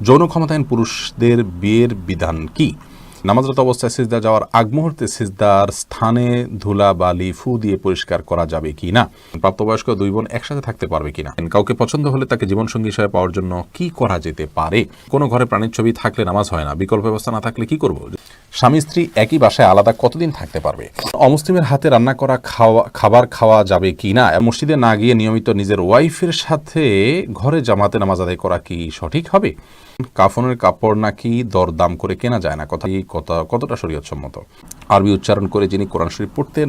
যৌন ক্ষমতায়ন পুরুষদের বিয়ের বিধান কি? নামাজরত অবস্থায় সিজদা যাওয়ার আগ মুহূর্তে সিজদার স্থানে ধুলা বালি ফু দিয়ে পরিষ্কার করা যাবে কি না প্রাপ্তবয়স্ক দুই বোন একসাথে থাকতে পারবে কিনা? কাউকে পছন্দ হলে তাকে জীবনসঙ্গী হিসেবে পাওয়ার জন্য কি করা যেতে পারে? কোনো ঘরে প্রাণীর ছবি থাকলে নামাজ হয় না। বিকল্প ব্যবস্থা না থাকলে কি করব? স্বামী, স্ত্রী একই বাসায় আলাদা কতদিন থাকতে পারবে? অমুসলিমের হাতে রান্না করা খাওয়া, খাবার খাওয়া যাবে কি না মসজিদে না গিয়ে নিয়মিত নিজের ওয়াইফের সাথে ঘরে জামাতে নামাজ আদায় করা কি সঠিক হবে? কাফনের কাপড় নাকি দরদাম করে কেনা যায় না? কথা কত কতটা শরীয়তসম্মত? আরবি উচ্চারণ করে যিনি কোরআন শরীফ পড়তে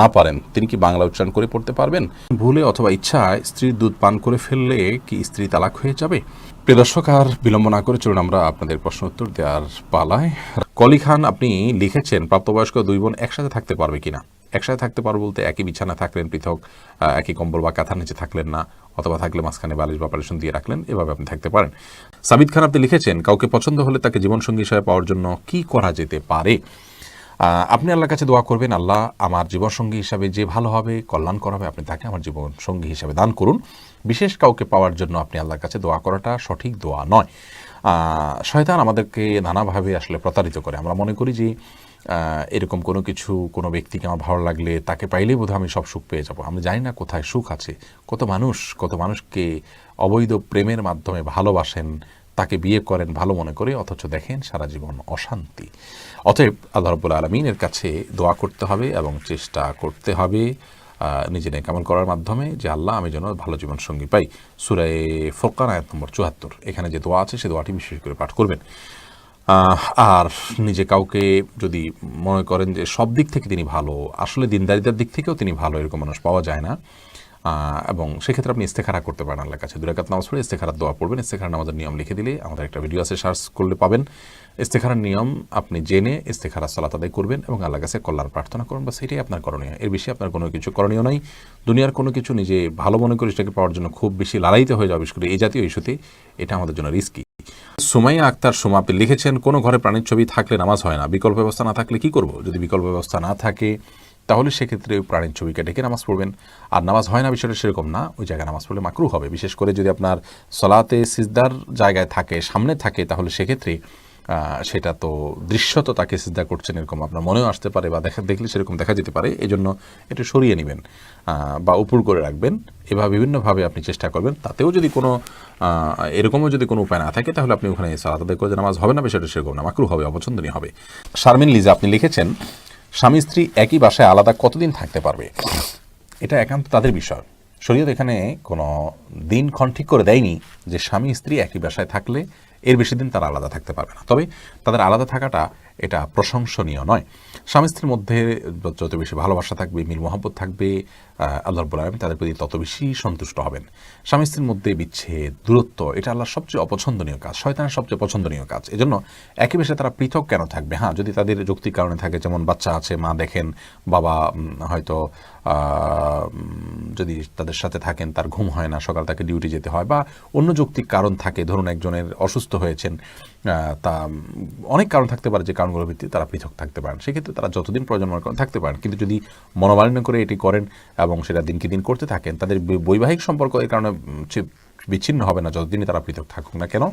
না পারেন, তিনি কি বাংলা উচ্চারণ করে পড়তে পারবেন? ভুলে অথবা ইচ্ছায় স্ত্রীর দুধ পান করে ফেললে কি স্ত্রী তালাক হয়ে যাবে? প্রিয় দর্শক, আর বিলম্ব না করে চলুন আমরা আপনাদের প্রশ্ন উত্তর দেওয়ার পালায়। কলি খান, আপনি লিখেছেন, প্রাপ্তবয়স্ক দুই বোন একসাথে থাকতে পারবে কিনা? একসাথে থাকতে পারব বলতে, একই বিছানা থাকলেন পৃথক একই কম্বল বা কাঁথার নিচে থাকলেন না, অথবা থাকলে মাঝখানে বালিশ বা পালিশন দিয়ে রাখলেন, এভাবে আপনি থাকতে পারেন। সাবিদ খান আপনি লিখেছেন, কাউকে পছন্দ হলে তাকে জীবনসঙ্গী হিসেবে পাওয়ার জন্য কি করা যেতে পারে? আপনি আল্লাহর কাছে দোয়া করবেন, আল্লাহ আমার জীবনসঙ্গী হিসাবে যে ভালো হবে, কল্যাণ করা হবে আপনি তাকে আমার জীবনসঙ্গী হিসাবে দান করুন। বিশেষ কাউকে পাওয়ার জন্য আপনি আল্লাহর কাছে দোয়া করাটা সঠিক দোয়া নয়। শয়তান আমাদেরকে নানাভাবে আসলে প্রতারিত করে। আমরা মনে করি যে এরকম কোনো কিছু কোনো ব্যক্তিকে আমার ভালো লাগলে তাকে পাইলেই বোধহয় আমি সব সুখ পেয়ে যাব। আমি জানি না কোথায় সুখ আছে। কত মানুষ, কত মানুষকে অবৈধ প্রেমের মাধ্যমে ভালোবাসেন, তাকে বিয়ে করেন ভালো মনে করে, অথচ দেখেন সারা জীবন অশান্তি। অতএব আল্লাহ রব্বুল আলমিনের কাছে দোয়া করতে হবে এবং চেষ্টা করতে হবে নিজে নেকামল করার মাধ্যমে যে আল্লাহ আমি যেন ভালো জীবন সঙ্গী পাই সুরায় ফোরকান আয়াত নম্বর চুয়াত্তর। এখানে যে দোয়া আছে, সে দোয়াটি বিশেষ করে পাঠ করবেন। আর নিজে কাউকে যদি মনে করেন যে সব দিক থেকে তিনি ভালো, আসলে দিনদারিতার দিক থেকেও তিনি ভালো এরকম মানুষ পাওয়া যায় না। এবং সেক্ষেত্রে আপনি ইস্তেখারা করতে পারেন আল্লাহর কাছে। দুরাকাত নামাজ পড়ে ইস্তেখারার দোয়া পড়বেন। ইস্তেখারা নামাজের নিয়ম লিখে দিলে আমাদের একটা ভিডিও আছে, সার্চ করলে পাবেন। ইস্তেখারার নিয়ম আপনি জেনে ইস্তেখারা সালাত আদায় করবেন এবং আল্লাহর কাছে কল্যাণ প্রার্থনা করবেন বা সেটাই আপনার করণীয়। এর বেশি আপনার কোনো কিছু করণীয় নাই। দুনিয়ার কোনো কিছু নিজে ভালো মনে করে সেটাকে পাওয়ার জন্য খুব বেশি লড়াইতে হয়ে যাবে বিশেষ করে এই জাতীয় ইস্যুতে। এটা আমাদের জন্য রিস্কি সুমাইয়া আক্তার সুমা লিখেছেন, কোনো ঘরে প্রাণীর ছবি থাকলে নামাজ হয় না। বিকল্প ব্যবস্থা না থাকলে কি করব? যদি বিকল্প ব্যবস্থা না থাকে, তাহলে সেক্ষেত্রে ওই প্রাণীর ছবিকে ডেকে নামাজ পড়বেন? আর নামাজ হয় না বিষয়টা সেরকম না, ওই জায়গায় নামাজ পড়লে মাকরু হবে। বিশেষ করে যদি আপনার সলাতে সিজদার জায়গায় থাকে, সামনে থাকে, তাহলে সেক্ষেত্রে সেটা তো দৃশ্যত তাকে সিজদা করছেন এরকম আপনার মনেও আসতে পারে বা দেখা, দেখলে সেরকম দেখা যেতে পারে এই জন্য একটু সরিয়ে নেবেন। বা উপর করে রাখবেন, এভাবে বিভিন্নভাবে আপনি চেষ্টা করবেন, তাতেও যদি কোনো এরকমও যদি কোনো উপায় না থাকে, তাহলে আপনি ওখানে সালাত আদায় করে নামাজ হবে না বিষয়টা সেরকম না মাকরু হবে, অপছন্দনীয় হবে। শারমিন লিজা, আপনি লিখেছেন, স্বামী স্ত্রী একই বাসায় আলাদা কতদিন থাকতে পারবে? এটা একান্ত তাদের বিষয়। শরীয়ত এখানে কোনো দিন ক্ষণ ঠিক করে দেয়নি যে স্বামী স্ত্রী একই বাসায় থাকলে এর বেশি দিন তারা আলাদা থাকতে পারবে না। তবে তাদের আলাদা থাকাটা এটা প্রশংসনীয় নয়। স্বামী স্ত্রীর মধ্যে যত বেশি ভালোবাসা থাকবে মিল মোহাম্মত থাকবে আহ, আল্লাহর বলে আমি তাদের প্রতি তত বেশি সন্তুষ্ট হবেন। স্বামী স্ত্রীর মধ্যে বিচ্ছেদ দূরত্ব এটা আল্লাহর সবচেয়ে অপছন্দনীয় কাজ শয়তানের সবচেয়ে পছন্দনীয় কাজ। এজন্য একই বেশে তারা পৃথক কেন থাকবে? হ্যাঁ যদি তাদের যৌক্তিক কারণে থাকে যেমন বাচ্চা আছে মা দেখেন বাবা হয়তো যদি তাদের সাথে থাকেন তার ঘুম হয় না সকাল তাকে ডিউটি যেতে হয় বা অন্য যৌক্তিক কারণ থাকে ধরুন একজনের অসুস্থ হয়েছেন তা অনেক কারণ থাকতে পারে যে কারণগুলোর ভিত্তিতে তারা পৃথক থাকতে পারেন। সেক্ষেত্রে তারা যতদিন প্রয়োজন মনে করেন, থাকতে পারেন। কিন্তু যদি মনোমালিন্য করে এটি করেন এবং সেটা দিনকে দিন করতে থাকেন, তাদের বৈবাহিক সম্পর্ক এর কারণে বিচ্ছিন্ন হবে না যতদিনই তারা পৃথক থাকুক না কেন।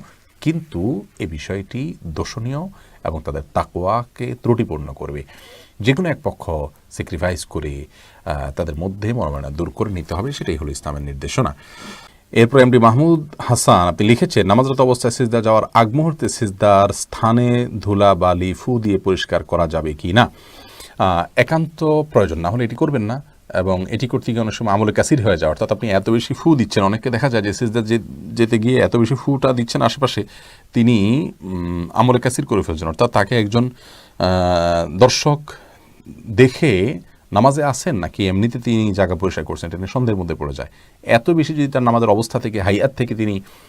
কিন্তু এই বিষয়টি দোষণীয় এবং তাদের তাকোয়াকে ত্রুটিপূর্ণ করবে। যে কোনো এক পক্ষ স্যাক্রিফাইস করে তাদের মধ্যে মনোমালিন্য দূর করে নিতে হবে, সেটাই হলো ইসলামের নির্দেশনা। এরপর এমডি মাহমুদ হাসান, আপনি লিখেছেন, নামাজরত অবস্থায় সিজদা যাওয়ার আগ মুহূর্তে সিজদার স্থানে ধুলা, বালি, ফু দিয়ে পরিষ্কার করা যাবে কি না? একান্ত প্রয়োজন। না হলে এটি করবেন না এবং এটি করতে গিয়ে অনেক সময় আমলে কাসির হয়ে যায় অর্থাৎ আপনি এত বেশি ফু দিচ্ছেন। অনেককে দেখা যায় যে সিজদা যেতে গিয়ে এত বেশি ফুটা দিচ্ছেন আশেপাশে, তিনি আমলে কাসির করে ফেলছেন। অর্থাৎ তাকে একজন দর্শক দেখে নামাজে আছেন নাকি এমনিতে তিনি জায়গা পরিষ্কার করছেন? এটা নিয়ে সন্দেহের মধ্যে পড়ে যায়। এত বেশি যদি তার নামাজের অবস্থা থেকে, হাইয়াত থেকে তিনি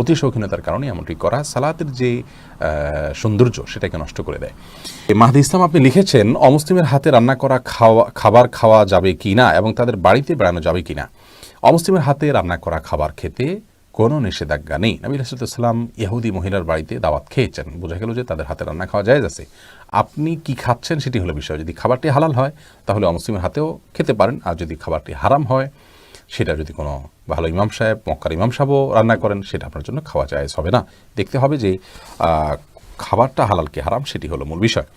অতি শৌখিনতার কারণে এমনটি করা সালাতের যে সৌন্দর্য সেটাকে নষ্ট করে দেয়। মাহদি ইসলাম আপনি লিখেছেন, অমুসলিমের হাতে রান্না করা খাওয়া, খাবার খাওয়া যাবে কি না এবং তাদের বাড়িতে বেড়ানো যাবে কি না অমুসলিমের হাতে রান্না করা খাবার খেতে কোনো নিষেধাজ্ঞা নেই। নবী রাসুলাম ইহুদি মহিলার বাড়িতে দাওয়াত খেয়েছেন। বোঝা গেল যে তাদের হাতে রান্না খাওয়া যায় আছে। আপনি কি খাচ্ছেন সেটি হলো বিষয়। যদি খাবারটি হালাল হয়, তাহলে অমুসলিমের হাতেও খেতে পারেন। আর যদি খাবারটি হারাম হয় সেটা যদি কোনো ভালো ইমাম সাহেব, মক্কার ইমাম সাহেবও রান্না করেন, সেটা আপনার জন্য খাওয়া যায় হবে না। দেখতে হবে যে খাবারটা হালাল কি হারাম, সেটি হলো মূল বিষয়।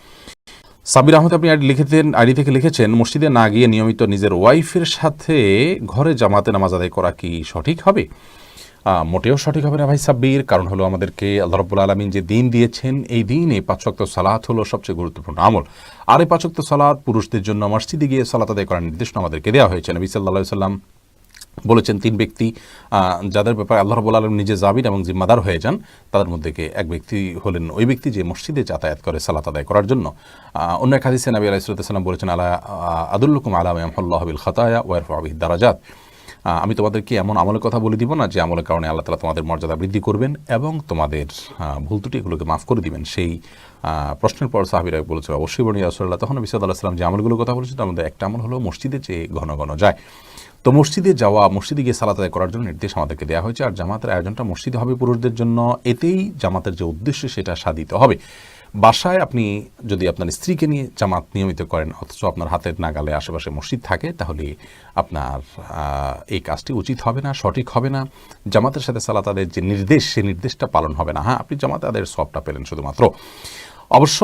সাবির আহমদ, আপনি আইডি লিখেছেন, আইডি থেকে লিখেছেন, মসজিদে না গিয়ে নিয়মিত নিজের ওয়াইফের সাথে ঘরে জামাতে নামাজ আদায় করা কি সঠিক হবে? মোটেও সঠিক হবে না ভাই সাব্বির। কারণ হলো আমাদেরকে আল্লাহ রব্বুল আলমিন যে দিন দিয়েছেন, এই দিনে পাঁচক্ত সালাত হলো সবচেয়ে গুরুত্বপূর্ণ আমল। আর এই পাঁচক্ত সালাত পুরুষদের জন্য মসজিদে গিয়ে সালাত আদায় করার নির্দেশনা আমাদেরকে দেওয়া হয়েছে। নবী সাল্লাহ সাল্লাম বলেছেন তিন ব্যক্তি যাদের ব্যাপারে আল্লাহ রবুল আলম নিজে জাবির এবং জিম্মাদার হয়ে যান, তাদের মধ্যে কে এক ব্যক্তি হলেন ওই ব্যক্তি যে মসজিদে যাতায়াত করে, সালাত আদায় করার জন্য। অন্য এক হাদিসে নবী আলাইসাল্লাম বলেছেন, আলা আদুল্লুকুম আলাম আমহল্লাহবিল খাতায়া ওয়ারফ আবিহ দারাজাত। আমি তোমাদেরকে এমন আমলের কথা বলে দিব না যে আমলের কারণে আল্লাহ তালা তোমাদের মর্যাদা বৃদ্ধি করবেন এবং তোমাদের ভুল ত্রুটি এগুলোকে মাফ করে দিবেন। সেই প্রশ্নের পর সাহাবিরা বলেছে, অবশ্যই বনি রাসুল্লাহ তখন বিসাদ আল্লাহ সাল্লাম যে আমলগুলোর কথা বলেছে তার মধ্যে একটা আমল হলো মসজিদে যে ঘন ঘন যায়। তো মসজিদে যাওয়া, মসজিদে গিয়ে সালাত আদায় করার জন্য নির্দেশ আমাদেরকে দেওয়া হয়েছে, আর জামাতের আয়োজনটা মসজিদে হবে পুরুষদের জন্য। এতেই জামাতের যে উদ্দেশ্য, সেটা সাধিত হবে। বাসায় আপনি যদি আপনার স্ত্রীকে নিয়ে জামাত নিয়মিত করেন, অথচ আপনার হাতের নাগালে আশেপাশে মসজিদ থাকে, তাহলে আপনার এই কাজটি উচিত হবে না, সঠিক হবে না। জামাতের সাথে সালাত তাদের যে নির্দেশ, সে নির্দেশটা পালন হবে না। হ্যাঁ আপনি জামাত আদায়ের সবটা পেলেন শুধুমাত্র। অবশ্য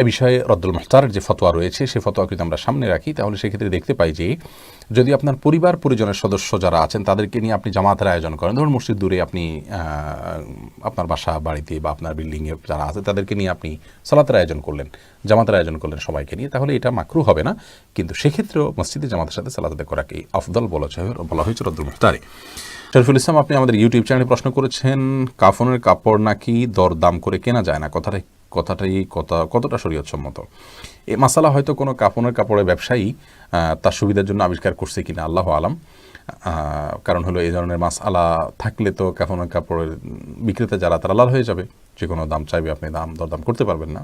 এ বিষয়ে রদ্দুল মুখতারের যে ফতোয়া রয়েছে সেই ফতোয়া যদি আমরা সামনে রাখি। তাহলে সেক্ষেত্রে দেখতে পাই যে, যদি আপনার পরিবার পরিজনের সদস্য যারা আছেন, তাদেরকে নিয়ে আপনি জামাতের আয়োজন করেন। ধরুন মসজিদ দূরে আপনি আপনার বাসা, বাড়িতে বা আপনার বিল্ডিংয়ে যারা আছে, তাদেরকে নিয়ে আপনি সালাতের আয়োজন করলেন, জামাতের আয়োজন করলেন সবাইকে নিয়ে, তাহলে এটা মাকরু হবে না। কিন্তু সেক্ষেত্রেও মসজিদে জামাতের সাথে সালাত করাকে আফদল বলা বলা হয়েছে রদ্দুল মুখতারে। শরীফুল ইসলাম, আপনি আমাদের ইউটিউব চ্যানেলে প্রশ্ন করেছেন, কাফনের কাপড় নাকি দরদাম করে কেনা যায় না? কথাটা কথাটাই কথা, কতটা শরীয়তসম্মত। এই মাসালা হয়তো কোনো কাফনের কাপড়ের ব্যবসায়ী তার সুবিধার জন্য আবিষ্কার করছে কিনা, আল্লাহ আলাম। কারণ হলো এই ধরনের মাস আলা থাকলে তো কাফনের কাপড়ের বিক্রেতা যারা, তারা লাল হয়ে যাবে। যে কোনো দাম চাইবে, আপনি দাম, দরদাম করতে পারবেন না।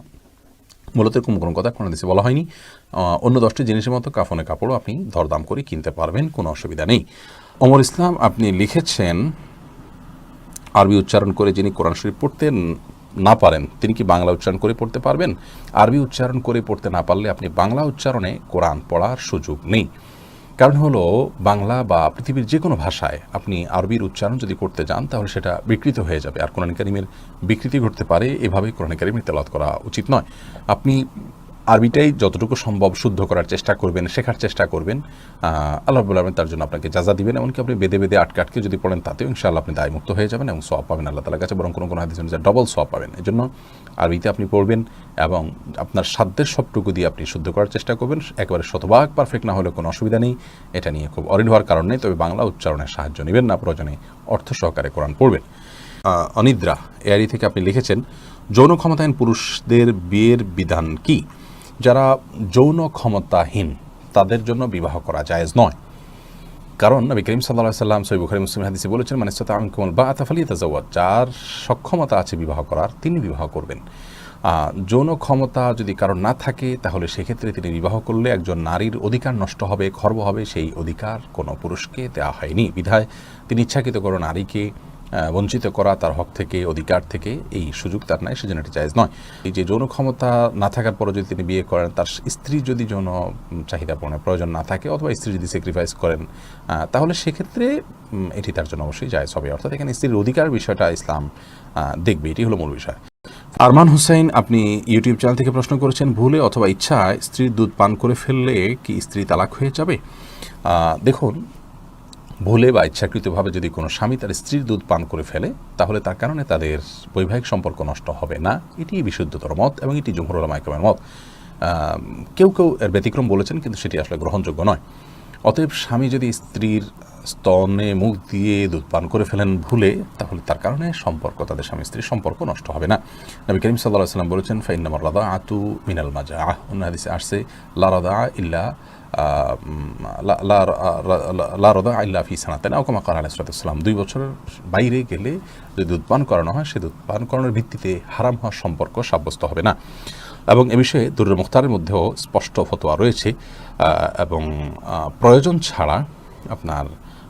মূলত এরকম কোনো কথা কোনো দেশে বলা হয়নি। অন্য দশটি জিনিসের মতো কাফনের কাপড়ও আপনি দরদাম করে কিনতে পারবেন, কোনো অসুবিধা নেই। অমর ইসলাম, আপনি লিখেছেন, আরবি উচ্চারণ করে যিনি কোরআন শরীফ পড়তে না পারেন, তিনি কি বাংলা উচ্চারণ করে পড়তে পারবেন? আরবি উচ্চারণ করে পড়তে না পারলে আপনি বাংলা উচ্চারণে কোরআন পড়ার সুযোগ নেই। কারণ হলো, বাংলা বা পৃথিবীর যে কোনো ভাষায় আপনি আরবির উচ্চারণ যদি করতে যান, তাহলে সেটা বিকৃত হয়ে যাবে। আর কোরআন করিমের বিকৃতি ঘটতে পারে এভাবে কোরআন করিমের তেলাত করা উচিত নয়। আপনি আরবিটাই যতটুকু সম্ভব শুদ্ধ করার চেষ্টা করবেন, শেখার চেষ্টা করবেন। আল্লাহ রাব্বুল আলামিন তার জন্য আপনাকে যাজা দিবেন, এমনকি আপনি বেদে বেদে আটকে আটকে যদি পড়েন, তাতেও ইনশাআল্লাহ আপনি দায়মুক্ত হয়ে যাবেন এবং সব পাবেন আল্লাহ তালার কাছে, বরং কোনো কোনো হাদিস অনুযায়ী ডবল সব পাবেন। এই জন্য আরবিতে আপনি পড়বেন এবং আপনার সাধ্যের সবটুকু দিয়ে আপনি শুদ্ধ করার চেষ্টা করবেন। একেবারে শতভাগ পারফেক্ট না হলে কোনো অসুবিধা নেই। এটা নিয়ে খুব অরিড হওয়ার কারণ নেই, তবে বাংলা উচ্চারণের সাহায্য নেবেন না, প্রয়োজনে অর্থ সহকারে কোরআন পড়বেন। অনিদ্রা এআরি থেকে আপনি লিখেছেন, যৌন ক্ষমতাহীন পুরুষদের বিয়ের বিধান কি? যারা যৌন ক্ষমতাহীন, তাদের জন্য বিবাহ করা জায়েজ নয়। কারণ নবী করিম সাল্লাহ সাল্লাম সৈ বুখারি মুসলিম হাদিসে বলেছেন মানে সাথে আমি কোমল বা আতাফালি তাজাওয়াজ যার সক্ষমতা আছে বিবাহ করার, তিনি বিবাহ করবেন। যৌন ক্ষমতা যদি কারোর না থাকে, তাহলে সেক্ষেত্রে তিনি বিবাহ করলে একজন নারীর অধিকার নষ্ট হবে, খর্ব হবে, সেই অধিকার কোনো পুরুষকে দেওয়া হয়নি। বিধায় তিনি ইচ্ছাকৃত কোনো নারীকে বঞ্চিত করা তার হক থেকে, অধিকার থেকে এই সুযোগ তার নাই, সেজন্য এটি জায়েজ নয়। এই যে যৌন ক্ষমতা না থাকার পরও যদি তিনি বিয়ে করেন, তার স্ত্রী যদি যৌন চাহিদা পূরণের প্রয়োজন না থাকে অথবা স্ত্রী যদি স্যাক্রিফাইস করেন তাহলে সেক্ষেত্রে এটি তার জন্য অবশ্যই জায়েজ হবে। অর্থাৎ এখানে স্ত্রীর অধিকার বিষয়টা ইসলাম দেখবে, এটি হলো মূল বিষয়। আরমান হুসাইন, আপনি ইউটিউব চ্যানেল থেকে প্রশ্ন করেছেন, ভুলে অথবা ইচ্ছায় স্ত্রীর দুধ পান করে ফেললে কি স্ত্রী তালাক হয়ে যাবে? দেখুন ভুলে বা ইচ্ছাকৃতভাবে যদি কোনো স্বামী তার স্ত্রীর দুধ পান করে ফেলে, তাহলে তার কারণে তাদের বৈবাহিক সম্পর্ক নষ্ট হবে না। এটি বিশুদ্ধতর মত এবং এটি জমহুরুল মাইকমের মত। কেউ কেউ এর ব্যতিক্রম বলেছেন, কিন্তু সেটি আসলে গ্রহণযোগ্য নয়। অতএব স্বামী যদি স্ত্রীর স্তনে মুখ দিয়ে দুধ পান করে ফেলেন ভুলে, তাহলে তার কারণে সম্পর্ক, তাদের স্বামী স্ত্রীর সম্পর্ক নষ্ট হবে না। নবী করিম সাল্লাহ সাল্লাম বলেছেন ফাইনামার রাদা আতু মিনাল মাজা আহ অন্য হাদিসে আসছে, লা রাদা ইল্লা লা- রদা আল্লাহ ফি সানাতেন আউকামা আলাহ সালাম দুই বছরের বাইরে গেলে যদি দুধ পান করানো হয়, সে দুধ পান করানোর ভিত্তিতে হারাম হওয়ার সম্পর্ক সাব্যস্ত হবে না। এবং এ বিষয়ে দুরুর মুখতারের মধ্যেও স্পষ্ট ফতোয়া রয়েছে এবং প্রয়োজন ছাড়া আপনার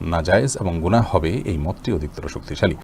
নাজায়েজ এবং গুণা হবে এই মতটি অধিকতর শক্তিশালী।